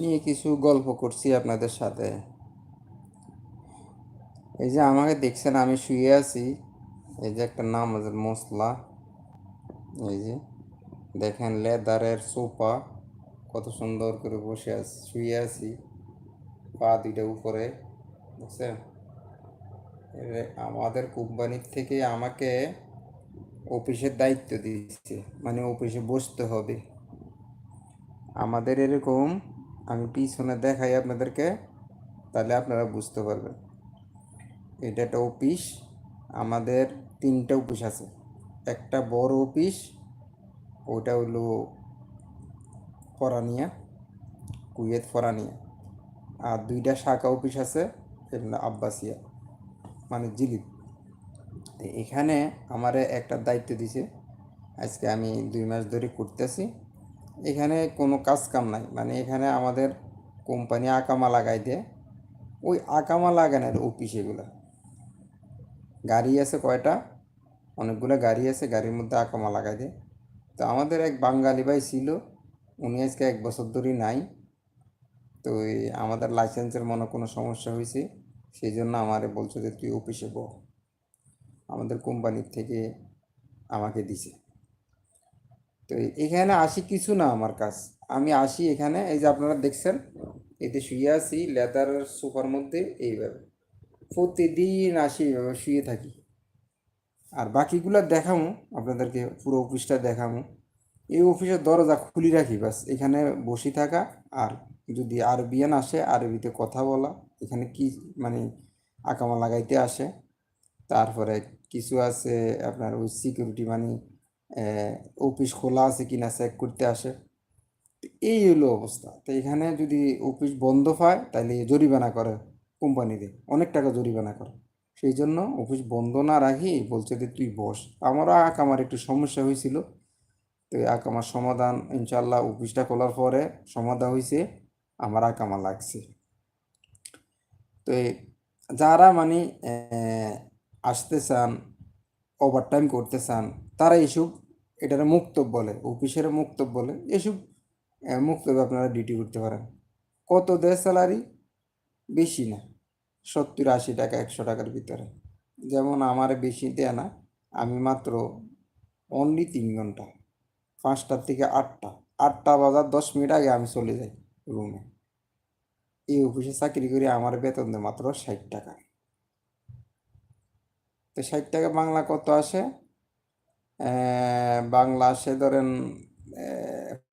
নিয়ে কিছু গল্প করছি আপনাদের সাথে। এই যে আমাকে দেখছেন, আমি শুয়ে আছি। এই যে একটা নামাজের মশলা এই যে দেখেন, লেদারের সোফা। কত সুন্দর করে বসে আছি, শুয়ে আছি। পা দুইটা উপরে, বুঝছেন? আমাদের কোম্পানির থেকে আমাকে অফিসের দায়িত্ব দিচ্ছে মানে অফিসে বসতে হবে। আমাদের এরকম আমি পিছনে দেখাই আপনাদেরকে, তাহলে আপনারা বুঝতে পারবেন। এটা একটা অফিস, আমাদের তিনটা অফিস আছে। একটা বড় অফিস ওটা হলো ফরানিয়া, কুয়েত ফরানিয়া। আর দুইটা শাখা অফিস আছে এগুলো আব্বাসিয়া মানে জিলিপ। এখানে আমার একটা দায়িত্ব দিছে, আজকে আমি দুই মাস ধরে করতেছি। এখানে কোনো কাজ কাম নাই। মানে এখানে আমাদের কোম্পানি আকামা লাগাই দেয়। ওই আকামা লাগানোর অফিস এগুলা। গাড়ি আছে কয়টা? অনেকগুলো গাড়ি আছে, গাড়ির মধ্যে আকামা লাগাই দেয়। তো আমাদের এক বাঙালি ভাই ছিল, উনি আজকে এক বছর ধরেই নাই। তো আমাদের লাইসেন্সের মনে কোনো সমস্যা হয়েছে, সেই জন্য আমারে বলছো যে, তুই অফিসে বহ। আমাদের কোম্পানির থেকে আমাকে দিছে। তো এখানে আসি কিছু না আমার কাজ। আমি আসি এখানে, এই যে আপনারা দেখছেন, এতে শুয়ে আছি, লেদার সোফার মধ্যে, এইভাবে। প্রতিদিন আসি এইভাবে শুয়ে থাকি। আর বাকিগুলো দেখামো, আপনাদেরকে পুরো অফিসটা দেখামো। এই অফিসের দরজা খুলি রাখি বাস, এখানে বসে থাকা, আর যদি আরবিয়ান আসে, আরবিতে কথা বলা, এখানে কি মানে আকামা লাগাইতে আসে, তারপরে কিছু আছে আপনার ওই সিকিউরিটি মানে অফিস খোলা আছে কিনা চেক করতে আসে। এই হলো অবস্থা। তো এখানে যদি অফিস বন্ধ পায়, তাহলে জরিমানা করে কোম্পানিতে। অনেক টাকা জরিমানা করে। সেই জন্য অফিস বন্ধ না রাখি, বলছে যে তুই বস। আমারও আকামার একটু সমস্যা হয়েছিল। তো আকামার সমাধান ইনশাল্লাহ অফিসটা খোলার পরে সমাধান হয়েছে, আমার আকামা লাগছে। তো যারা মানে আসতে চান ওভারটাইম করতে চান, তারা এইসব এটার মুক্তব বলে, অফিসের মুক্তব বলে, এসব মুক্তবে আপনারা ডিউটি করতে পারেন। কত দেয় স্যালারি? বেশি না, সত্তর আশি টাকা, একশো টাকার ভিতরে। যেমন আমার বেশি দেয় না, আমি মাত্র অনলি তিন ঘণ্টা, পাঁচটার থেকে আটটা আটটা বাজার দশ মিনিট আগে আমি চলে যাই রুমে এই অফিসে চাকরি করে, আমার বেতন দেয় মাত্র ষাট টাকা। তো ষাট টাকা বাংলা কত আসে? বাংলা আসে ধরেন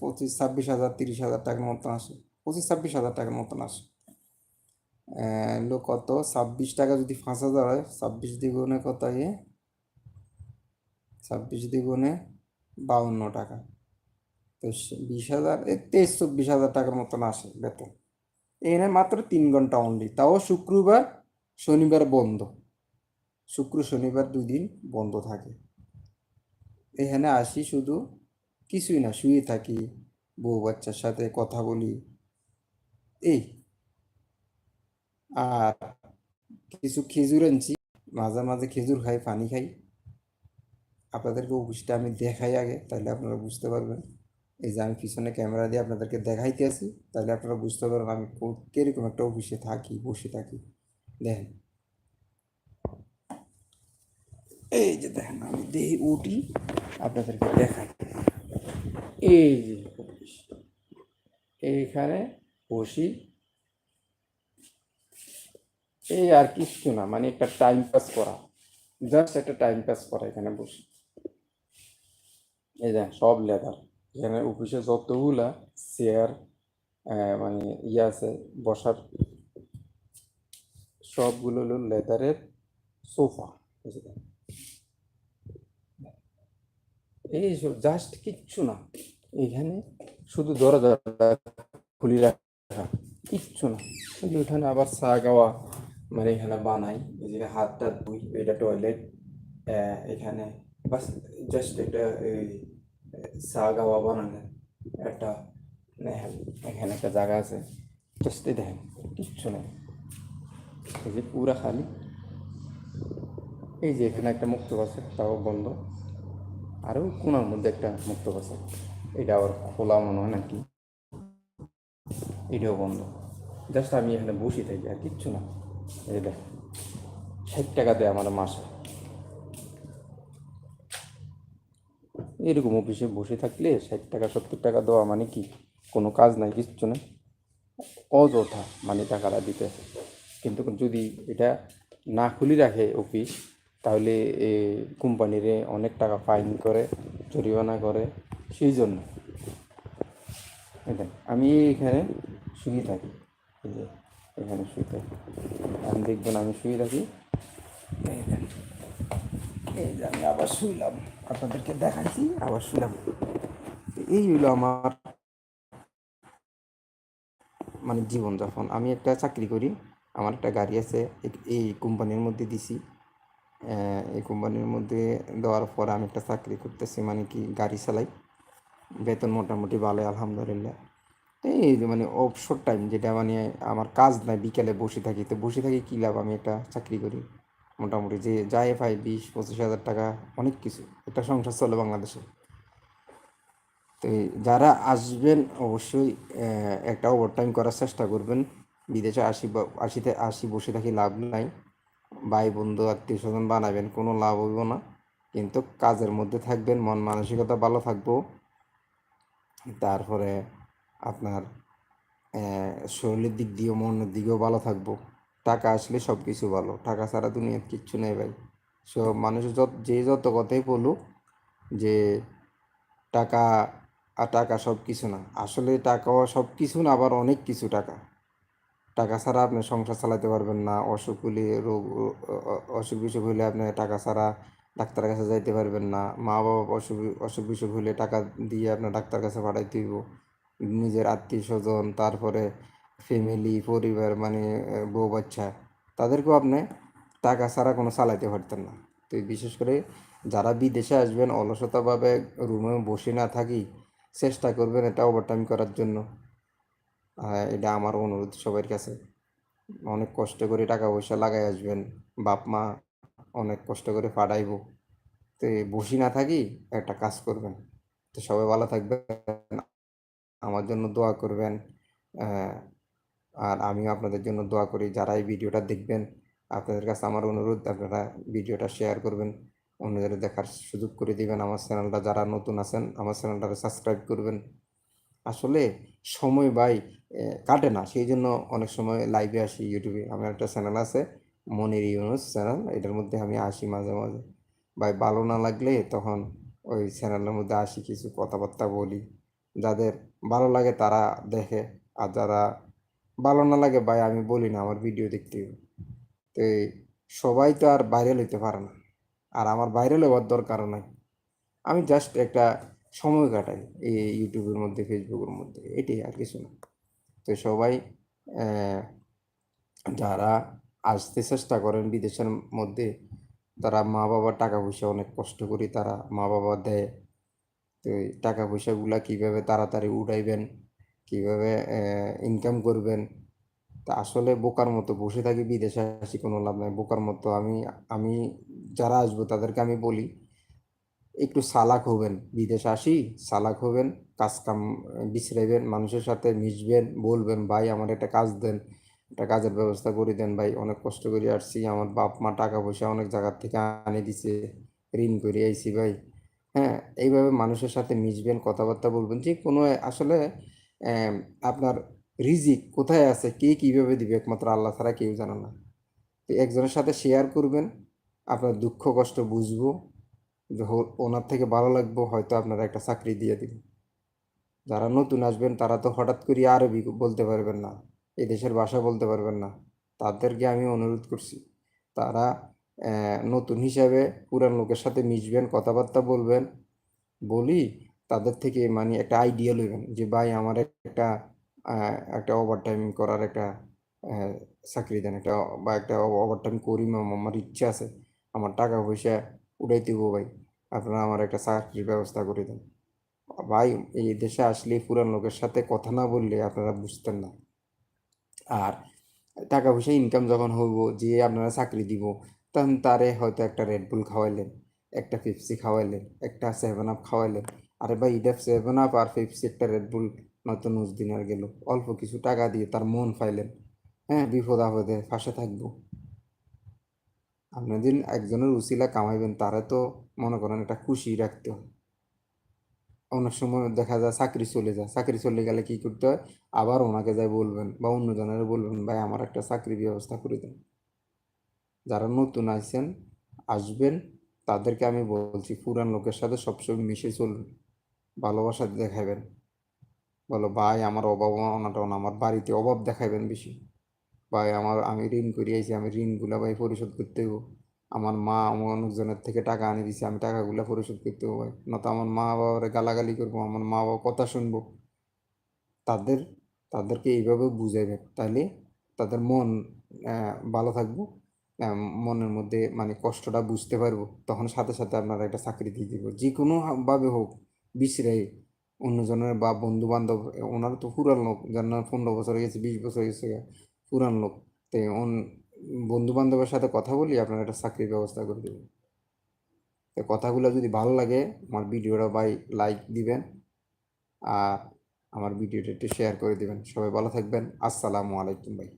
পঁচিশ, ছাব্বিশ হাজার, তিরিশ হাজার টাকার মতন আসে। পঁচিশ, ছাব্বিশ হাজার টাকার মতন আসে। হলো কত? ছাব্বিশ টাকা যদি পাঁচ হাজার হয়, ছাব্বিশ দ্বিগুণে কত ইয়ে ছাব্বিশ দ্বিগুণে বাউন্ন টাকা। তো বিশ হাজার তেইশ, চব্বিশ হাজার টাকার মতন আসে বেতন। এখানে মাত্র তিন ঘণ্টা অনলি তাও শুক্রবার, শনিবার বন্ধ। শুক্র, শনিবার দুই দিন বন্ধ থাকে। এখানে আসি শুধু কিছুই না, শুয়ে থাকি, বউ বাচ্চার সাথে কথা বলি। এই, আর কিছু খেজুর আনছি, মাঝে মাঝে খেজুর খাই, পানি খাই। আপনাদেরকে অফিসটা আমি দেখাই আগে, তাহলে আপনারা বুঝতে পারবেন। এই যে আমি পিছনে ক্যামেরা দিয়ে আপনাদেরকে দেখাইতে আছি, তাহলে আপনারা বুঝতে পারবেন আমি কীরকম একটা অফিসে থাকি, বসে থাকি। দেখেন। এই যে দেখেন, আমি দেহি উঠি। আপনাদেরকে দেখাই। এই যে এইখানে বসি। এই আর কিছু না মানে একটা টাইম পাস করা। জাস্ট একটা টাইম পাস করা এখানে বসি। এই দেখেন, সব লেদার এখানে অফিসে যতগুলা চেয়ার মানে ইয়ে আছে, বসার। সবগুলো হলো লেদারের সোফা এই জাস্ট কিচ্ছু না। এখানে শুধু দরজাটা খুলে রাখা, কিচ্ছু না। কিন্তু এখানে আবার চা গাওয়া মানে এখানে বানাই। যে হাতটা ধুই, এটা টয়লেট এখানে বাস জাস্ট এটা এই, চা গাওয়া বানানো একটা দেখেন এখানে একটা জায়গা আছে। জাস্ট দেখেন, কিচ্ছু নেই। এই যে পুরা খালি। এই যে এখানে একটা মুক্ত আছে তাও বন্ধ। আরও কোনার মধ্যে একটা মুক্ত আছে এটা আবার খোলা মনে হয় নাকি? এটাও বন্ধ। জাস্ট আমি এখানে বসে থাকি আর কিচ্ছু না। এই দেখ ষাট টাকা দেয় আমার মাসে। এরকম অফিসে বসে থাকলে ষাট টাকা, সত্তর টাকা দেওয়া মানে কি? কোনো কাজ নাই, কিচ্ছু নেই। অযথা মানে টাকাটা দিতে। কিন্তু যদি এটা না খুলি রাখে অফিস তাহলে কোম্পানিরে অনেক টাকা ফাইন করে, জরিমানা করে, সেই জন্য। দেখেন আমি এখানে শুয়ে থাকি। এই যে, এখানে শুয়ে থাকি। আমি দেখবেন আমি শুয়ে থাকি। এই যে আমি আবার শুইলাম। আপনাদেরকে দেখাইছি আবার শুইলাম। এই হইল আমার মানে জীবনযাপন। আমি একটা চাকরি করি, আমার একটা গাড়ি আছে, এই কোম্পানির মধ্যে দিছি। এই কোম্পানির মধ্যে দেওয়ার পর আমি একটা চাকরি করতেছি মানে কি গাড়ি চালাই। বেতন মোটামুটি ভালো আলহামদুলিল্লাহ। এই যে মানে অবসর টাইম যেটা মানে আমার কাজ নাই, বিকেলে বসে থাকি। তো বসে থাকি কী লাভ? আমি একটা চাকরি করি। মোটামুটি যে যায় পাই বিশ, পঁচিশ হাজার টাকা অনেক কিছু। একটা সংসার চলে বাংলাদেশে। তো যারা আসবেন অবশ্যই একটা ওভারটাইম করার চেষ্টা করবেন। বিদেশে আসি আসিতে, আসি, বসে থাকি, লাভ নাই। ভাই, বন্ধু, আত্মীয় স্বজন বানাবেন, কোনো লাভ হইব না। কিন্তু কাজের মধ্যে থাকবেন, মন মানসিকতা ভালো থাকব। তারপরে আপনার শরীরের দিক দিয়েও মনের দিকেও ভালো থাকব। টাকা আসলে সব কিছু ভালো। টাকা ছাড়া দুনিয়ার কিচ্ছু নেই ভাই। সব মানুষ যত, যে যত কথাই বলুক যে টাকা আর টাকা সব কিছু না। আসলে টাকাও সব কিছু না, আবার অনেক কিছু টাকা। টাকা ছাড়া আপনি সংসার চালাতে পারবেন না, অসুখ হলে রোগ অসুখ বিসুখ হলে আপনি টাকা ছাড়া ডাক্তারের কাছে যাইতে পারবেন না। মা বাবা অসুখ অসুখ বিসুখ হলে টাকা দিয়ে আপনার ডাক্তার কাছে পাঠাইতে হইব। নিজের আত্মীয় স্বজন, তারপরে ফ্যামিলি পরিবার মানে বউ বাচ্চা, তাদেরকেও আপনি টাকা ছাড়া কোনো চালাইতে পারতেন না। তো বিশেষ করে যারা বিদেশে আসবেন, অলসতাভাবে রুমে বসে না থাকি, চেষ্টা করবেন এটা ওভারটাইম করার জন্য। এটা আমার অনুরোধ সবার কাছে। অনেক কষ্ট করে টাকা পয়সা লাগাই আসবেন, বাপ মা অনেক কষ্ট করে পাঠাইবো তো বসি না থাকি, একটা কাজ করবেন। তো সবাই ভালো থাকবেন, আমার জন্য দোয়া করবেন আর আমিও আপনাদের জন্য দোয়া করি, যারা এই ভিডিওটা দেখবেন, আপনাদের কাছে আমার অনুরোধ, আপনারা ভিডিওটা শেয়ার করবেন, অন্যদের দেখার সুযোগ করে দিবেন। আমার চ্যানেলটা যারা নতুন আছেন, আমার চ্যানেলটা সাবস্ক্রাইব করবেন। আসলে সময় ভাই কাটে না। সেই জন্য অনেক সময় লাইভে আসি ইউটিউবে আমার একটা চ্যানেল আছে, মনির ইউনুস চ্যানেল এটার মধ্যে আমি আসি মাঝে মাঝে। ভাই, ভালো না লাগলে তখন ওই চ্যানেলের মধ্যে আসি, কিছু কথাবার্তা বলি। যাদের ভালো লাগে তারা দেখে, আর যারা ভালো না লাগে ভাই, আমি বলি না, আমার ভিডিও দেখতে। তো সবাই তো আর ভাইরাল হইতে পারে না। আর আমার ভাইরাল হওয়ার দরকারও নাই। আমি জাস্ট একটা সময় কাটাই এই ইউটিউবের মধ্যে, ফেসবুকের মধ্যে, এটাই আর কিছু না। তো সবাই যারা আসতে চেষ্টা করেন বিদেশের মধ্যে, তারা মা বাবার টাকা পয়সা অনেক কষ্ট করে তারা মা বাবা দেয়। তো টাকা পয়সাগুলা কীভাবে তাড়াতাড়ি উঠাইবেন, কীভাবে ইনকাম করবেন, তা আসলে বোকার মতো বসে থাকি, বিদেশে আসি, কোনো লাভ নাই। বোকার মতো আমি আমি যারা আসব তাদেরকে আমি বলি একটু সালাক হবেন, বিদেশে আসি, সালাক হবেন, কাজ কাম বিছড়াইবেন মানুষের সাথে মিশবেন, বলবেন, ভাই, আমার একটা কাজ দেন, একটা কাজের ব্যবস্থা করে দেন, ভাই, অনেক কষ্ট করে আসছি, আমার বাপ মা টাকা পয়সা অনেক জায়গার থেকে আনে দিছে, ঋণ করে আইছি, ভাই। হ্যাঁ এইভাবে মানুষের সাথে মিশবেন, কথাবার্তা বলবেন, যে কোনো আসলে আপনার রিজিক কোথায় আছে, কে কীভাবে দিবে, একমাত্র আল্লাহ ছাড়া কেউ জানে না। তো একজনের সাথে শেয়ার করবেন, আপনার দুঃখ, কষ্ট বুঝব ওনার থেকে ভালো লাগবো, হয়তো আপনারা একটা চাকরি দিয়ে দিন যারা নতুন আসবেন, তারা তো হঠাৎ করে আরবি বলতে পারবেন না এই দেশের ভাষা বলতে পারবেন না। তাদেরকে আমি অনুরোধ করছি, তারা নতুন হিসাবে পুরান লোকের সাথে মিশবেন, কথাবার্তা বলবেন, বলি তাদের থেকে মানে একটা আইডিয়া লইবেন যে, ভাই, আমার একটা একটা ওভারটাইম করার একটা চাকরি দেন, একটা, বা একটা ওভারটাইম করি আমার ইচ্ছা আছে, আমার টাকা পয়সা উঠাই দিব ভাই। আপনারা আমার একটা চাকরির ব্যবস্থা করে দেন। ভাই, এই দেশে আসলে পুরান লোকের সাথে কথা না বললে আপনারা বুঝতেন না। আর টাকা পয়সা ইনকাম যখন হইব, যে আপনারা চাকরি দিব, তখন তারে হয়তো একটা রেড বুল খাওয়াইলেন, একটা পেপসি খাওয়াইলেন, একটা সেভেন আপ খাওয়াইলেন। আরে ভাই, এটা সেভেন আপ আর পেপসি একটা রেড বুল নয়তো নুজদিন আর গেল। অল্প কিছু টাকা দিয়ে তার মন ফাইলেন হ্যাঁ বিপদ আপদে ফাঁসে থাকব। আপনি দিন একজনের উসিলা কামাইবেন, তারা তো মনে করেন এটা খুশি রাখতে হয়। অনেক সময় দেখা যায় চাকরি চলে যায়, চাকরি চলে গেলে কি করতে হয়? আবার ওনাকে যাই বলবেন বা অন্যজনের বলবেন, ভাই, আমার একটা চাকরি ব্যবস্থা করে দেন। যারা নতুন আসছেন আসবেন, তাদেরকে আমি বলছি, পুরান লোকের সাথে সবসময় মিশে চলুন, ভালোবাসা দেখাবেন বলো, ভাই, আমার অভাব অনাটন, আমার বাড়িতে অভাব দেখাবেন বেশি। ভাই, আমার, আমি ঋণ করে আইছি আমি ঋণগুলা ভাই পরিশোধ করতে হব আমার মা আমার অনেকজনের থেকে টাকা আনি দিছে, আমি টাকাগুলা পরিশোধ করতে হব ভাই। নয়তো আমার মা বাবার গালাগালি করব, আমার মা বাবা কথা শুনব। তাদের, তাদেরকে এইভাবে বুঝাইবেন তাহলে তাদের মন ভালো থাকব মনের মধ্যে মানে কষ্টটা বুঝতে পারব। তখন সাথে সাথে আপনারা একটা চাকরি দিয়ে দিব। যে কোনোভাবে হোক, বিশ্রাই অন্যজনের বা বন্ধু বান্ধব ওনারা তো পুরান যার না পনেরো বছর হয়ে গেছে, বিশ বছর গেছে। পুরান লোক। তাই অন বন্ধু বান্ধবের সাথে কথা বলি, আপনারা একটা চাকরির ব্যবস্থা করে দেবেন। তো কথাগুলো যদি ভালো লাগে, আমার ভিডিওটা বাই লাইক দিবেন, আর আমার ভিডিওটা একটু শেয়ার করে দিবেন। সবাই ভালো থাকবেন। আসসালামু আলাইকুম ভাই।